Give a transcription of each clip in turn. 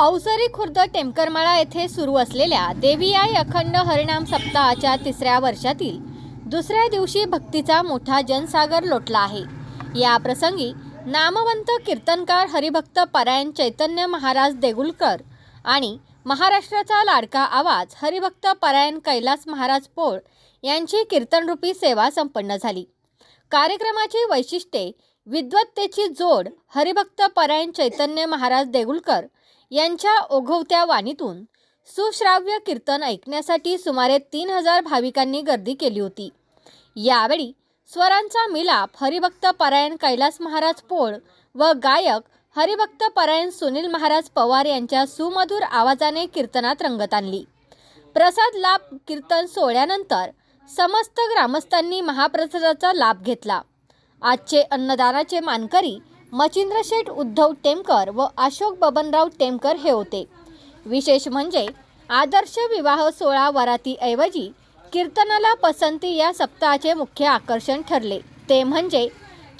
अवसरी खुर्द टेमकरमाळा येथे सुरू असलेल्या देवी अखंड हरिणाम सप्ताहाच्या तिसऱ्या वर्षातील दुसऱ्या दिवशी भक्तीचा मोठा जनसागर लोटला आहे. या प्रसंगी नामवंत कीर्तनकार हरिभक्त परायण चैतन्य महाराज देगुलकर आणि महाराष्ट्राचा लाडका आवाज हरिभक्त परायण कैलास महाराज पोळ यांची कीर्तनरूपी सेवा संपन्न झाली. कार्यक्रमाची वैशिष्ट्ये विद्वत्तेची जोड हरिभक्त परायण चैतन्य महाराज देगुलकर यांच्या ओघवत्या वाणीतून सुश्राव्य कीर्तन ऐकण्यासाठी सुमारे तीन हजार भाविकांनी गर्दी केली होती. यावेळी स्वरांचा मिलाप हरिभक्त परायण कैलास महाराज पोळ व गायक हरिभक्त परायण सुनील महाराज पवार यांच्या सुमधुर आवाजाने कीर्तनात रंगत आणली. प्रसाद लाभ कीर्तन सोहळ्यानंतर समस्त ग्रामस्थांनी महाप्रसादाचा लाभ घेतला. आजचे अन्नदानाचे मानकरी मचिंद्र शेठ उद्धव टेमकर व अशोक बबनराव टेमकर हे होते. विशेष म्हणजे आदर्श विवाह सोहळा वरातीऐवजी कीर्तनाला पसंती या सप्ताहाचे मुख्य आकर्षण ठरले. ते म्हणजे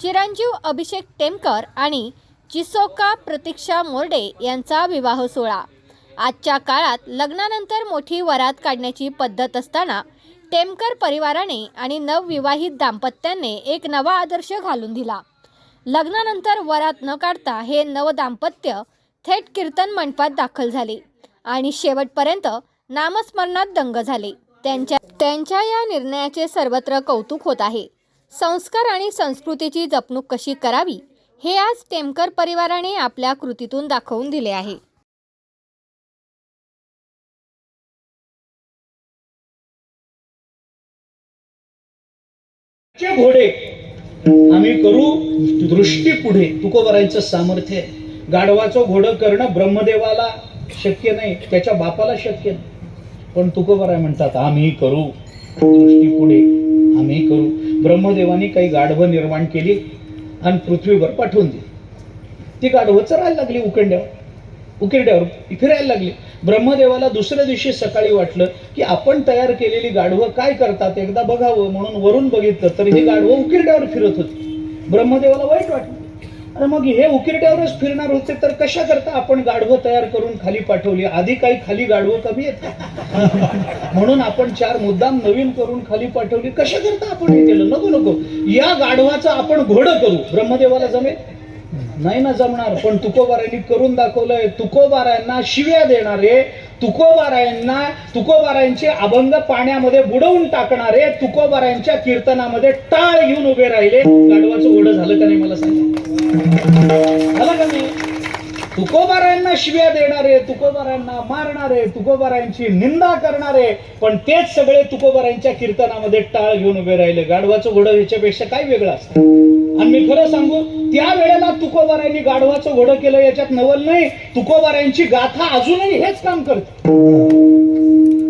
चिरंजीव अभिषेक टेमकर आणि चिसोका प्रतीक्षा मोर्डे यांचा विवाह सोहळा. आजच्या काळात लग्नानंतर मोठी वरात काढण्याची पद्धत असताना टेमकर परिवाराने आणि नवविवाहित दाम्पत्याने एक नवा आदर्श घालून दिला. लग्नानंतर वरात न काढता हे नवदाम्पत्य थेट कीर्तन मंडपात दाखल झाले आणि शेवटपर्यंत नामस्मरणात दंग झाले. त्यांच्या त्यांच्या या निर्णयाचे सर्वत्र कौतुक होत आहे. संस्कार आणि संस्कृतीची जपणूक कशी करावी हे आज टेमकर परिवाराने आपल्या कृतीतून दाखवून दिले आहे. घोडे आम्ही करू दृष्टी पुढे. तुकोबरायचं सामर्थ्य आहे. गाढवाचं घोडं करणं ब्रह्मदेवाला शक्य नाही त्याच्या बापाला शक्य नाही. पण तुकोबराय म्हणतात आम्ही करू दृष्टी पुढे. आम्ही करू. ब्रह्मदेवाने काही गाढवं निर्माण केली आणि पृथ्वीवर पाठवून दिली. ती गाढवं चरायला लागली उकंड्यावर. उकिरड्यावर फिरायला लागली. ब्रह्मदेवाला दुसऱ्या दिवशी सकाळी वाटलं की आपण तयार केलेली गाढवं काय करतात? एकदा बघावं म्हणून वरून बघितलं तर हे गाढवं उकिरड्यावर फिरत होती. ब्रह्मदेवाला वाईट वाटलं. अरे मग हे उकिरड्यावरच फिरणार होते तर कशा करता आपण गाढवं तयार करून खाली पाठवली? आधी काही खाली गाढवं कमी येत. म्हणून आपण चार मुद्दाम नवीन करून खाली पाठवली. कशा करता आपण हे केलं? नको नको. या गाढवाचं आपण घोडं करू. ब्रह्मदेवाला जमेल? नाही ना जमणार पण तुकोबारायांनी करून दाखवलंय. तुकोबारायांना शिव्या देणारे तुकोबारायांना तुकोबारायांचे अभंग पाण्यामध्ये बुडवून टाकणारे तुकोबारायांच्या कीर्तनामध्ये टाळ घेऊन उभे राहिले. गाढवाचं ओढ झालं का नाही मला सांगा. झालं का नाही? तुकोबारायांना शिव्या देणारे तुकोबारायांना मारणारे तुकोबारायांची निंदा करणारे पण तेच सगळे तुकोबारायांच्या कीर्तनामध्ये टाळ घेऊन उभे राहिले. गाढवाचं घोडं ह्याच्यापेक्षा काय वेगळं असतं? आणि मी खरं सांगू त्या वेळेला तुकोबारायांनी गाढवाचं घोडं केलं याच्यात नवल नाही. तुकोबारायांची गाथा अजूनही हेच काम करते.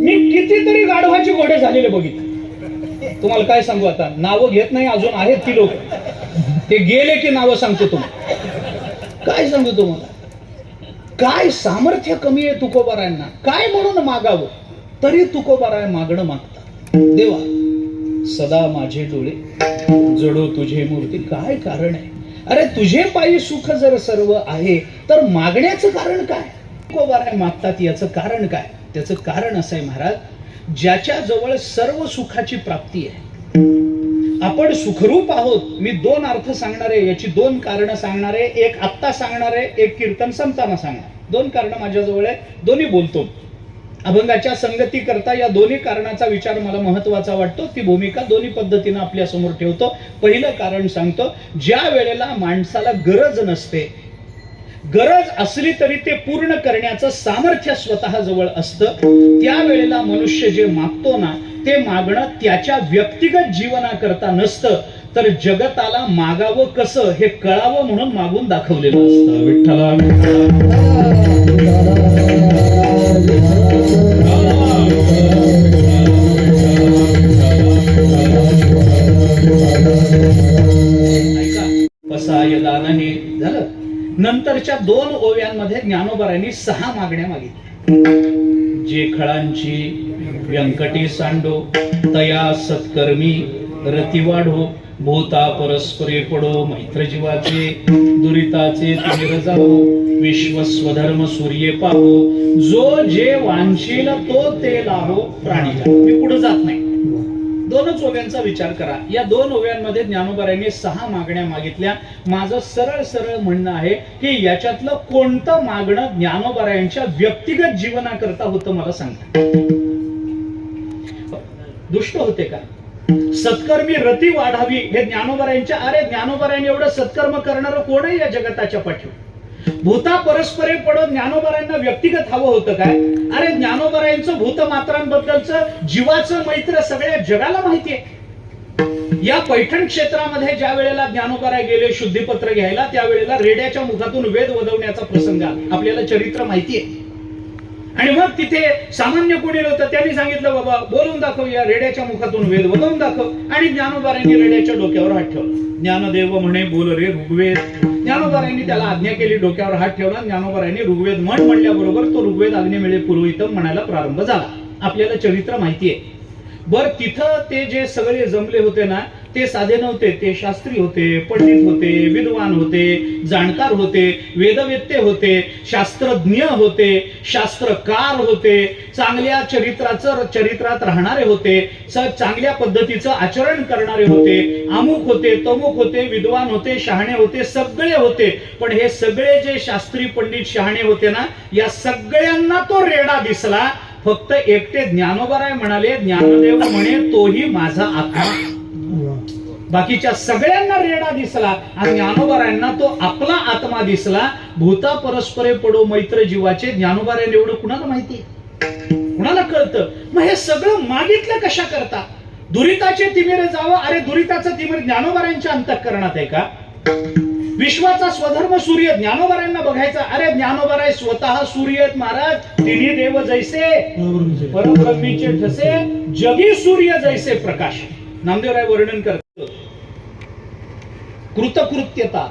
मी कितीतरी गाढवाचे घोडे झालेले बघितले. तुम्हाला काय सांगू आता? नावं घेत नाही अजून आहेत ती लोक. ते गेले की नावं सांगतो तुम्हाला. काय सांगू तुम्हाला? काय सामर्थ्य कमी आहे तुकोबारायांना? काय म्हणून मागावं? तरी तुकोबाराय मागणं मागतात. देवा सदा माझे डोळे जडो तुझे मूर्ती. काय कारण आहे? अरे तुझे पायी सुख जर सर्व आहे तर मागण्याचं कारण काय? तुकोबाराय मागतात याचं कारण काय? त्याचं कारण असं आहे महाराज ज्याच्या जवळ सर्व सुखाची प्राप्ती आहे. आपण सुखरूप आहोत मी दोन अर्थ सांगणार आहे याची दोन कारण सांगणार आहे एक आत्ता सांगणार आहे एक कीर्तन संपताना सांगणार दोन कारण माझ्याजवळ आहे दोन्ही बोलतो. अभंगाच्या संगती करता या दोन्ही कारणाचा विचार मला महत्त्वाचा वाटतो. ती भूमिका दोन्ही पद्धतीनं आपल्यासमोर ठेवतो. पहिलं कारण सांगतो ज्या वेळेला माणसाला गरज नसते गरज असली तरी ते पूर्ण करण्याचं सामर्थ्य स्वतः जवळ असतं. त्यावेळेला मनुष्य जे मागतो ना ते मागणं त्याच्या व्यक्तिगत जीवनाकरता नसतं. तर जगताला मागावं कसं हे कळावं म्हणून मागून दाखवलेलं असतं. विठ्ठला. झालं. नंतरच्या दोन ओव्यांमध्ये ज्ञानोबरांनी सहा मागण्या मागितल्या. जे खळांची व्यंकटी सांडो तया सत्कर्मी रतीवाढो भूता परस्परे पडो मैत्रजीवाचे दुरिताचे जाओ विश्व स्वधर्म सूर्य पाहो जो जे वांशील तो ते लाहो प्राणी मी पुढे जात नाही. दोनच ओव्यांचा विचार करा. या दोन ओव्यांमध्ये ज्ञानोबाऱ्यांनी सहा मागण्या मागितल्या. माझं सरळ सरळ म्हणणं आहे की याच्यातलं कोणतं मागणं ज्ञानोबाऱ्यांच्या व्यक्तिगत जीवनाकरता होतं मला सांगा दुष्ट होते का? सत्कर्मी रती वाढावी हे ज्ञानोबरायांच्या अरे ज्ञानोबरायांनी एवढं सत्कर्म करणारं कोण या जगताच्या पाठीवर? भूता परस्परे पडत ज्ञानोबरायांना व्यक्तिगत हवं होतं काय? अरे ज्ञानोबरायांचं भूतमात्रांबद्दलचं जीवाचं मैत्र सगळ्या जगाला माहितीये या पैठण क्षेत्रामध्ये ज्या वेळेला ज्ञानोबराय गेले शुद्धीपत्र घ्यायला त्यावेळेला रेड्याच्या मुखातून वेद वदवण्याचा प्रसंग आला. आपल्याला चरित्र माहितीये आणि मग तिथे सामान्य कोणी होतं त्यांनी सांगितलं बाबा बोलून दाखव या रेड्याच्या मुखातून वेद वदवून दाखव. आणि ज्ञानोबारांनी रेड्याच्या डोक्यावर हात ठेवला. ज्ञानदेव म्हणे बोल रे ऋग्वेद. ज्ञानोबारांनी त्याला आज्ञा केली डोक्यावर हात ठेवला. ज्ञानोबारांनी ऋग्वेद म्हण म्हणल्याबरोबर तो ऋग्वेद अग्निमिळे पुरोहितम म्हणायला प्रारंभ झाला. आपल्याला चरित्र माहितीये. बर तिथं ते जे सगळे जमले होते ना ते साधे नव्हते ते शास्त्री होते पंडित होते विद्वान होते जाणकार होते वेदवेत्ते होते शास्त्रज्ञ होते शास्त्रकार होते चांगल्या चरित्राचं चरित्रात राहणारे होते चांगल्या पद्धतीचं आचरण करणारे होते अमुक होते तमुक होते विद्वान होते शहाणे होते सगळे होते. पण हे सगळे जे शास्त्री पंडित शहाणे होते ना या सगळ्यांना तो रेडा दिसला फक्त एकटे ज्ञानोबराय म्हणाले ज्ञानदेव म्हणे तोही माझा आत्मा. बाकीच्या सगळ्यांना रेडा दिसला. आणि ज्ञानोबारायांना तो आपला आत्मा दिसला. भूता परस्परे पडो मैत्र जीवाचे. ज्ञानोबारायला एवढं कुणाला माहिती? कुणाला कळतं? मग हे सगळं मागितलं कशा करता? दुरिताचे तिमिरे जावं? अरे दुरिताचं तिमिर ज्ञानोबारायांच्या अंतःकरणात आहे का? विश्वाचा स्वधर्म सूर्य ज्ञानोबारायांना बघायचा. अरे ज्ञानोबाराय स्वतः सूर्य महाराज. तिन्ही देव जैसे. परब्रह्मीचे ठसे. जगी सूर्य जैसे प्रकाश. नामदेवराय वर्णन करतात. कृतकृत्यता.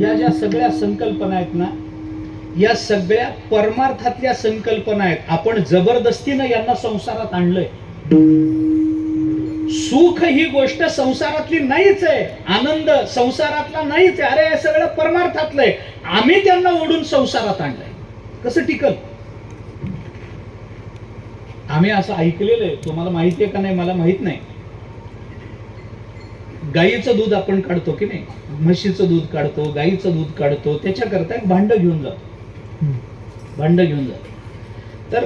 या ज्या सगळ्या संकल्पना आहेत ना या सगळ्या परमार्थातल्या संकल्पना आहेत. आपण जबरदस्तीनं यांना संसारात आणलंय. सुख ही गोष्ट संसारातली नाहीच आहे. आनंद संसारातला नाहीच आहे. अरे हे सगळं परमार्थातलं आहे. आम्ही त्यांना ओढून संसारात आणलंय. कसं टिकल? आम्ही असं ऐकलेलं आहे. तुम्हाला माहिती आहे का नाही? मला माहीत नाही. गाईचं दूध आपण काढतो की नाही? म्हशीचं दूध काढतो गाईचं दूध काढतो त्याच्याकरता एक भांड घेऊन जातो. भांड घेऊन जातो. तर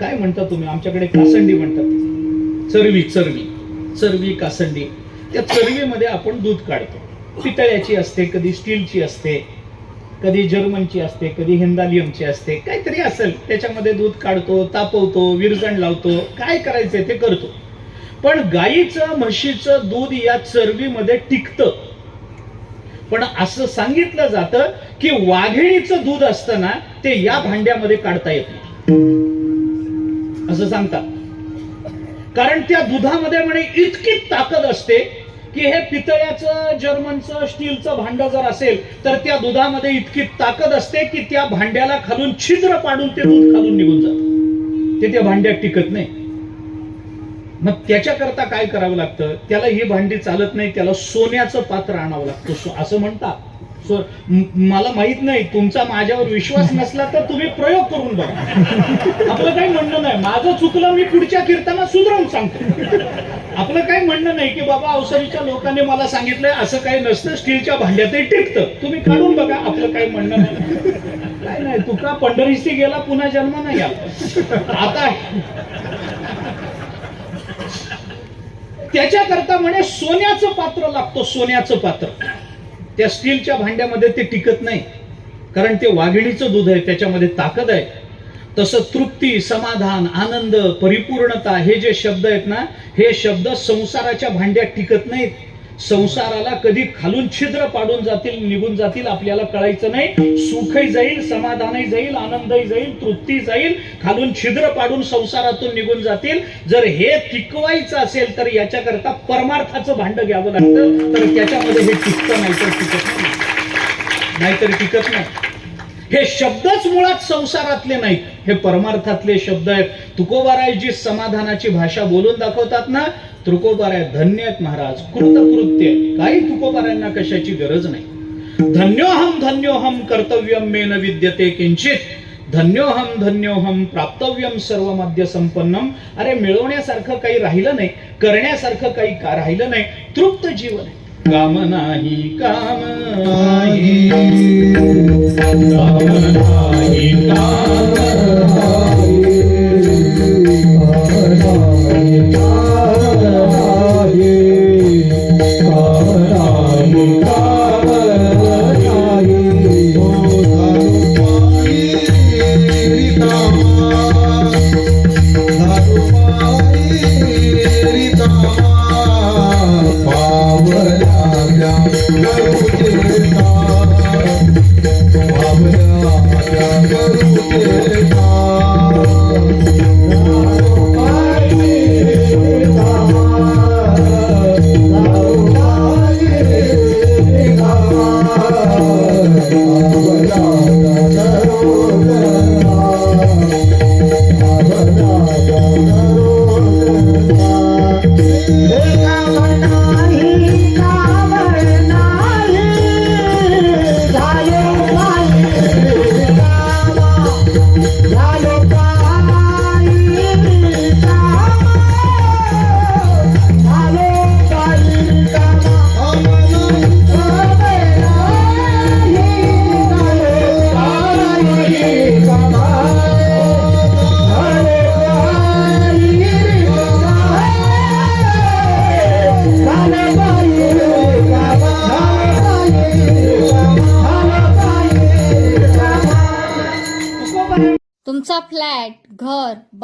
काय म्हणता तुम्ही? आमच्याकडे कासंडी म्हणतात. चरवी चरवी. चरवी कासंडी. त्या चरवीमध्ये आपण दूध काढतो. पितळ्याची असते कधी स्टीलची असते कधी जर्मनची असते कधी हिंदालियमची असते. काहीतरी असेल त्याच्यामध्ये दूध काढतो तापवतो विरजण लावतो. काय करायचंय ते करतो. पण गाईचं म्हशीचं दूध या चरबीमध्ये टिकतं. पण असं सांगितलं जातं की वाघिणीचं दूध असतं ना ते या भांड्यामध्ये काढता येत नाही. असं सांगतात. कारण त्या दुधामध्ये म्हणे इतकी ताकद असते की हे पितळ्याचं जर्मनचं स्टीलचं भांड जर असेल तर त्या दुधामध्ये इतकी ताकद असते की त्या भांड्याला खालून छिद्र पाडून ते दूध खालून निघून जात. ते त्या भांड्यात टिकत नाही. मग त्याच्याकरता काय करावं लागतं? त्याला ही भांडी चालत नाही त्याला सोन्याचं पात्र आणावं लागतं. सो- असं म्हणतात सो मला माहीत नाही तुमचा माझ्यावर विश्वास नसला तर तुम्ही प्रयोग करून बघा. आपलं काही म्हणणं नाही. माझं चुकलं मी पुढच्या कीर्तना सुधरवून सांगतो. आपलं काही म्हणणं नाही की बाबा अवसरीच्या लोकांनी मला सांगितलंय असं काही नसतं स्टीलच्या भांड्यातही टिकतं तुम्ही काढून बघा आपलं काही म्हणणं नाही. काय नाही तुका पंढरीशी गेला पुन्हा जन्म नाही आला. आता त्याच्याकरता म्हणे सोन्याचं पात्र लागतो सोन्याचं पात्र. त्या स्टीलच्या भांड्यामध्ये ते टिकत नाही. कारण ते वाघिणीचं दूध आहे त्याच्यामध्ये ताकद आहे. तसं तृप्ती समाधान आनंद परिपूर्णता हे जे शब्द आहेत ना हे शब्द संसाराच्या भांड्यात टिकत नाहीत. संसाराला कधी खालून छिद्र पाडून जातील निघून जातील आपल्याला कळायचं नाही. सुखही जाईल समाधानही जाईल आनंदही जाईल तृप्ती जाईल. खालून छिद्र पाडून संसारातून निघून जातील. जर हे टिकवायचं असेल तर याच्याकरता परमार्थाचं भांड घ्यावं लागतं. तर त्याच्यामध्ये हे टिकतं नाहीतर टिकत नाही. नाहीतर टिकत नाही. हे शब्दच मुळात संसारातले नाहीत. हे परमार्थातले शब्द आहेत. तुकोबारायजी समाधानाची भाषा बोलून दाखवतात ना तुकोबाऱ्या धन्य आहेत महाराज कृतकृत्य. काही तुकोबाऱ्यांना कशाची गरज नाही. धन्योहम धन्योहम कर्तव्यम मे न विद्यते किंचित. धन्योहम धन्योहम प्राप्तव्यम सर्व मध्य संपन्नम. अरे मिळवण्यासारखं काही राहिलं नाही करण्यासारखं काही का राहिलं नाही? तृप्त जीवन आहे. काम नाही काम नाही. काम नाही काम नाही.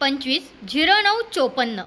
पंचवीस झिरो नऊ चोपन्न.